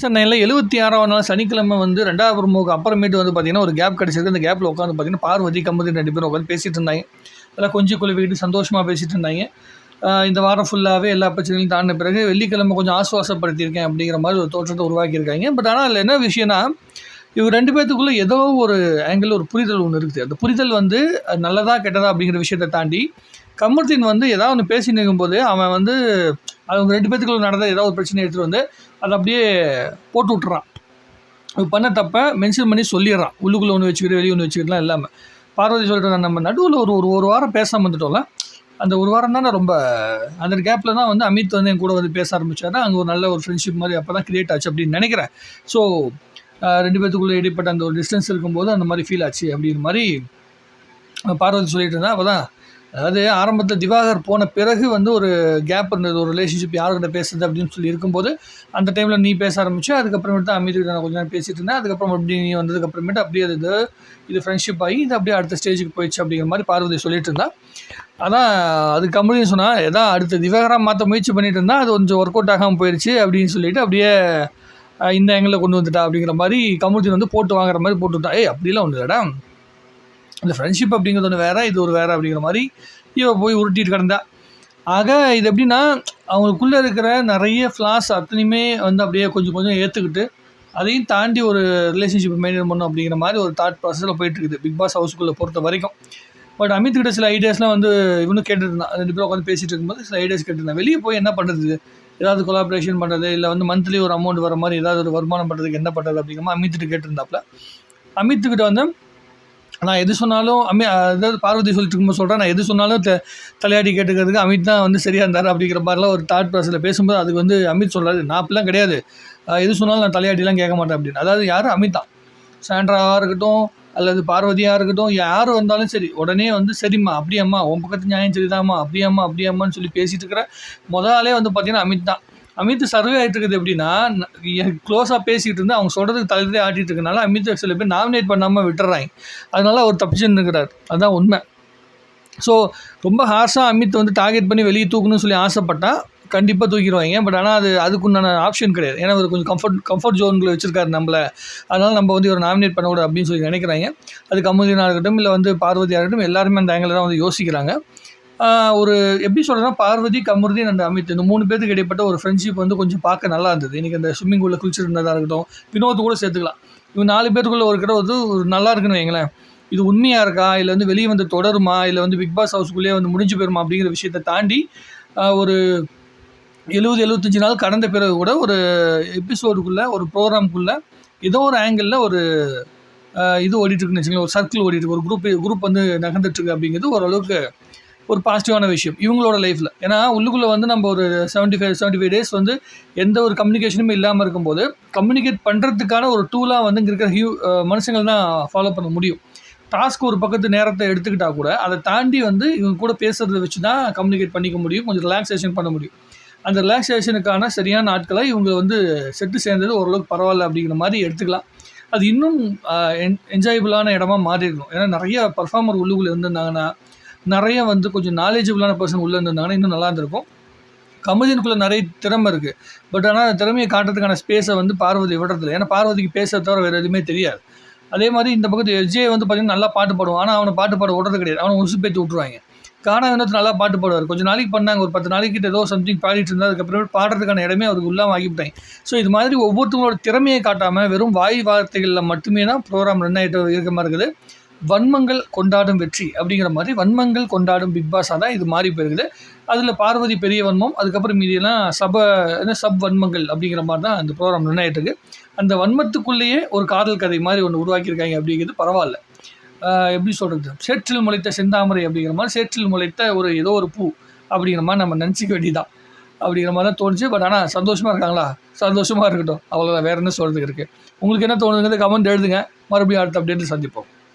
Sir நைனில் எழுபத்தி ஆறாவது நாள் சனிக்கிழமை வந்து ரெண்டாவது ப்ரோமோக்கு அப்புறமேட்டு வந்து பார்த்தீங்கன்னா ஒரு கேப் கிடச்சிருக்கு. அந்த கேப்பில் உட்காந்து பார்த்தீங்கன்னா பார்வதி கம்பதி ரெண்டு பேரும் உட்காந்து பேசிகிட்டு இருந்தாங்க. அதெல்லாம் கொஞ்சம் குழுவிட்டு சந்தோஷமாக பேசிகிட்டு இருந்தாங்க. இந்த வாரம் ஃபுல்லாகவே எல்லா பிரச்சனையும் தாண்டின பிறகு வெள்ளிக்கிழமை கொஞ்சம் ஆசுவாசப்படுத்தியிருக்கேன் அப்படிங்கிற மாதிரி ஒரு தோற்றத்தை உருவாக்கியிருக்காங்க. பட் ஆனால் அதில் என்ன விஷயம்னா இவங்க ரெண்டு பேர்த்துக்குள்ளே ஏதோ ஒரு ஆங்கிள் ஒரு புரிதல் ஒன்று இருக்குது. அந்த புரிதல் வந்து அது நல்லதா கெட்டதா அப்படிங்கிற விஷயத்தை தாண்டி கமர்தீன் வந்து ஏதாவது ஒன்று பேசி இருக்கும்போது அவன் வந்து அவங்க ரெண்டு பேத்துக்குள்ள நடந்த ஏதாவது ஒரு பிரச்சனை எடுத்துகிட்டு வந்து அதை அப்படியே போட்டு விட்டுறான். பண்ண தப்ப மென்ஷன் பண்ணி சொல்லிடுறான். உள்ளுக்குள்ளே ஒன்று வச்சுக்கிட்டு வெளியே ஒன்று வச்சுக்கிட்டுலாம் இல்லாமல் பார்வதி சொல்லிட்டு நம்ம நடுவில் ஒரு ஒரு ஒரு வாரம் பேசாமல் வந்துட்டோம்ல அந்த ஒரு வாரம் தான் ரொம்ப அந்த கேப்பில் தான் வந்து அமித் வந்து என் கூட வந்து பேச ஆரம்பிச்சாரு. அங்கே ஒரு நல்ல ஒரு ஃப்ரெண்ட்ஷிப் மாதிரி அப்போ தான் கிரியேட் ஆச்சு அப்படின்னு நினைக்கிறேன். ஸோ ரெண்டு பேத்துக்குள்ளே இடைப்பட்ட அந்த ஒரு டிஸ்டன்ஸ் இருக்கும்போது அந்த மாதிரி ஃபீல் ஆச்சு அப்படிங்கிற மாதிரி பார்வதி சொல்லிட்டு இருந்தா அப்போ தான் அதாவது ஆரம்பத்தில் திவாகர் போன பிறகு வந்து ஒரு கேப் இருந்தது ஒரு ரிலேஷன்ஷிப் யாருக்கிட்ட பேசுறது அப்படின்னு சொல்லி இருக்கும்போது அந்த டைமில் நீ பேச ஆரம்பிச்சு அதுக்கப்புறமேட்டு தான் அமித் நான் கொஞ்ச நேரம் பேசிட்டு இருந்தேன். அதுக்கப்புறம் அப்படி நீ வந்ததுக்கப்புறமேட்டு அப்படியே இது இது ஃப்ரெண்ட்ஷிப் ஆகி இது அப்படியே அடுத்த ஸ்டேஜுக்கு போயிடுச்சு அப்படிங்கிற மாதிரி பார்வதி சொல்லிட்டு இருந்தா. அதான் அது கம்பெனின்னு சொன்னால் எதா அடுத்த திவாகராக மாற்ற முயற்சி பண்ணிட்டு இருந்தால் அது கொஞ்சம் ஒர்க் அவுட் ஆகாமல் போயிடுச்சு அப்படின்னு சொல்லிட்டு அப்படியே இந்த ஆங்கிளில் கொண்டு வந்துட்டா அப்படிங்கிற மாதிரி கமுதி வந்து போட்டு வாங்குற மாதிரி போட்டுவிட்டா ஏய் அப்படிலாம் ஒன்று இல்லைடா. இந்த ஃப்ரெண்ட்ஷிப் அப்படிங்கிறது ஒன்று வேற இது ஒரு வேறு அப்படிங்கிற மாதிரி இவ போய் உருட்டிட்டு கிடந்தா. ஆக இது எப்படின்னா அவங்களுக்குள்ளே இருக்கிற நிறைய ஃப்ளாஸ் அத்தனையுமே வந்து அப்படியே கொஞ்சம் கொஞ்சம் ஏற்றுக்கிட்டு அதையும் தாண்டி ஒரு ரிலேஷன்ஷிப் மெயின்டைன் பண்ணும் அப்படிங்கிற மாதிரி ஒரு தாட் ப்ராசஸில் போயிட்டுருக்குது பிக் பாஸ் ஹவுஸ்க்குள்ளே பொறுத்த வரைக்கும். பட் அமித் கிட்ட சில ஐடியாஸ்லாம் வந்து இவனும் கேட்டுருந்தான் ரெண்டு பேரும் உட்காந்து பேசிட்டு இருக்கும்போது சில ஐடியாஸ் கேட்டிருந்தான் வெளியே போய் என்ன பண்ணுறது ஏதாவது கொலாபரேஷன் பண்ணுறது இல்லை வந்து மந்த்லி ஒரு அமௌண்ட் வர மாதிரி ஏதாவது ஒரு வருமானம் பண்ணுறதுக்கு என்ன பண்ணுறது அப்படிங்கிற மாதிரி அமித்துட்டு கேட்டிருந்தாப்புல அமித்துக்கிட்ட வந்து நான் எது சொன்னாலும் அமி அதாவது பார்வதி சொல்லிட்டு இருக்கும்போது சொல்கிறேன் நான் எது சொன்னாலும் த தலையாடி கேட்டுக்கிறதுக்கு அமித் தான் வந்து சரியாக இருந்தார் அப்படிங்கிற மாதிரிலாம் ஒரு தாட் ப்ராசஸில் பேசும்போது அதுக்கு வந்து அமித் சொல்கிறாரு நான் அப்படிலாம் கிடையாது. எது சொன்னாலும் நான் தலையாட்டிலாம் கேட்க மாட்டேன் அப்படின்னு. அதாவது யார்? அமித் தான். சாண்ட்ராவாக இருக்கட்டும் அல்லது பார்வதியாக இருக்கட்டும் யார் வந்தாலும் சரி உடனே வந்து சரிம்மா அப்படியம்மா உன் பக்கத்து நியாயம் சரிதாம்மா அப்படியம்மா அப்படியம்மான்னு சொல்லி பேசிட்டு இருக்கிற முதலாலே வந்து பார்த்தீங்கன்னா அமித் தான். அமித் சர்வே ஆகிட்டு இருக்குது எப்படின்னா க்ளோஸாக பேசிகிட்டு இருந்து அவங்க சொல்கிறதுக்கு தலையிலே ஆட்டிகிட்டு இருக்கனால அமித் சில பேர் நாமினேட் பண்ணாமல் விட்டுறாங்க. அதனால அவர் தப்பிச்சுன்னு இருக்கிறார். அதுதான் உண்மை. ஸோ ரொம்ப ஹார்ஷாக அமித் வந்து டார்கெட் பண்ணி வெளியே தூக்கணும்னு சொல்லி ஆசைப்பட்டால் கண்டிப்பாக தூக்கிடுவாங்க. பட் ஆனால் அது அதுக்குண்டான ஆப்ஷன் கிடையாது. ஏன்னா அவர் கொஞ்சம் கம்ஃபர்ட் கம்ஃபர்ட் ஜோன்களை வச்சிருக்காரு நம்மளை. அதனால் நம்ம வந்து இவர் நாமினேட் பண்ணக்கூடாது அப்படின்னு சொல்லி நினைக்கிறாங்க. அது கமுதினா இருக்கட்டும் இல்லை வந்து பார்வதியாக இருக்கட்டும் எல்லாருமே அந்த ஆங்கிள் தான் வந்து யோசிக்கிறாங்க. ஒரு எப்படி சொல்கிறேன்னா பார்வதி கமருதி அண்ட் அமித் இந்த மூணு பேருக்கு இடைப்பட்ட ஒரு ஃப்ரெண்ட்ஷிப் வந்து கொஞ்சம் பார்க்க நல்லா இருந்தது. இன்றைக்கி அந்த ஸ்விம்மிங் பூலில் குளிச்சிருந்ததாக இருக்கட்டும் வினோத்து கூட சேர்த்துக்கலாம். இவங்க நாலு பேருக்குள்ளே ஒரு கிட்ட வந்து ஒரு நல்லா இருக்குன்னு வைங்களேன். இது உண்மையாக இருக்கா? இல்லை வந்து வெளியே வந்து தொடருமா? இல்லை வந்து பிக் பாஸ் ஹவுஸ்க்குள்ளேயே வந்து முடிஞ்சு போயிருமா? அப்படிங்கிற விஷயத்தை தாண்டி ஒரு எழுபது எழுபத்தஞ்சி நாள் கடந்த பிறகு கூட ஒரு எபிசோடுக்குள்ளே ஒரு ப்ரோக்ராம்குள்ளே ஏதோ ஒரு ஆங்கிளில் ஒரு இது ஓடிட்டுருக்குன்னு வச்சுக்கோங்களேன். ஒரு சர்க்கிள் ஓடிட்டுருக்கு ஒரு குரூப் குரூப் வந்து நகர்ந்துட்டுருக்கு அப்படிங்கிறது ஓரளவுக்கு ஒரு பாசிட்டிவான விஷயம். இவங்களோட லைஃப்பில் ஏன்னா உள்ளுக்குள்ளே வந்து நம்ம ஒரு seventy five seventy five days வந்து எந்த ஒரு கம்யூனிகேஷனுமே இல்லாமல் இருக்கும்போது கம்யூனிகேட் பண்ணுறதுக்கான ஒரு டூலாக வந்து இங்கே இருக்கிற ஹியூ மனுஷங்கள் தான் ஃபாலோ பண்ண முடியும். டாஸ்க் ஒரு பக்கத்து நேரத்தை எடுத்துக்கிட்டால் கூட அதை தாண்டி வந்து இவங்க கூட பேசுகிறத வச்சு தான் கம்யூனிகேட் பண்ணிக்க முடியும். கொஞ்சம் ரிலாக்ஸேஷன் பண்ண முடியும். அந்த ரிலாக்ஸேஷனுக்கான சரியான ஆட்களை இவங்க வந்து செட்டு சேர்ந்தது ஓரளவுக்கு பரவாயில்ல அப்படிங்கிற மாதிரி எடுத்துக்கலாம். அது இன்னும் என்ஜாயபிளான இடமா மாறி இருக்கும் ஏன்னா நிறைய பர்ஃபார்மர் உள்ளுக்குள்ளே இருந்திருந்தாங்கன்னா நிறைய வந்து கொஞ்சம் நாலேஜபிளான பர்சன் உள்ளே இருந்திருந்தாங்கன்னா இன்னும் நல்லா இருந்திருக்கும். கமதினுக்குள்ளே நிறைய திறமை இருக்குது பட் ஆனால் அந்த திறமையை காட்டுறதுக்கான ஸ்பேஸை வந்து பார்வதி விடுறதில்ல. ஏன்னா பார்வதிக்கு பேச தவிர வேறு எதுவுமே தெரியாது. அதே மாதிரி இந்த பக்கத்து விஜய் வந்து பார்த்தீங்கன்னா நல்லா பாட்டு பாடுவான். ஆனால் அவனை பாட்டு பாட விடுறது கிடையாது. அவனை உசு பேத்து விட்ருவாங்க கானா வினோத் நல்லா பாட்டு பாடுவார். கொஞ்சம் நாளைக்கு பண்ணாங்க. ஒரு பத்து நாளைக்கு கிட்ட ஏதோ சம்திங் பாடிட்டு இருந்தால் அதுக்கப்புறம் பாடுறதுக்கான இடமே அவருக்கு உள்ளாமல் ஆகிவிட்டாங்க ஸோ இது மாதிரி ஒவ்வொருத்தவங்களோட திறமையை காட்டாமல் வெறும் வாய் வார்த்தைகளில் மட்டுமே தான் ப்ரோக்ராம் ரன் ஆகிட்டு இருக்க மாதிரி இருக்குது. வன்மங்கள் கொண்டாடும் வெற்றி அப்படிங்கிற மாதிரி வன்மங்கள் கொண்டாடும் பிக் பாஸாக தான் இது மாறி போயிருக்குது. அதில் பார்வதி பெரிய வன்மம் அதுக்கப்புறம் மீதியெல்லாம் சப என்ன சப் வன்மங்கள் அப்படிங்கிற மாதிரி தான் அந்த ப்ரோக்ராம் ரன் ஆகிட்டு இருக்கு அந்த வன்மத்துக்குள்ளேயே ஒரு காதல் கதை மாதிரி ஒன்று உருவாக்கியிருக்காங்க அப்படிங்கிறது பரவாயில்ல. எப்படி சொல்கிறது சேற்றில் முளைத்த செந்தாமரை அப்படிங்கிற மாதிரி சேற்றில் முளைத்த ஒரு ஏதோ ஒரு பூ அப்படிங்கிற மாதிரி நம்ம நினச்சிக்க வேண்டியதான் அப்படிங்கிற மாதிரி தான் தோணுச்சு. பட் ஆனால் சந்தோஷமாக இருக்காங்களா? சந்தோஷமாக இருக்கட்டும். அவ்வளோதான் வேறு என்ன சொல்கிறதுக்கு இருக்குது உங்களுக்கு என்ன தோணுதுங்கிறது கமெண்ட் எழுதுங்க. மறுபடியும் அடுத்த அப்டேட்டில் சந்திப்போம்.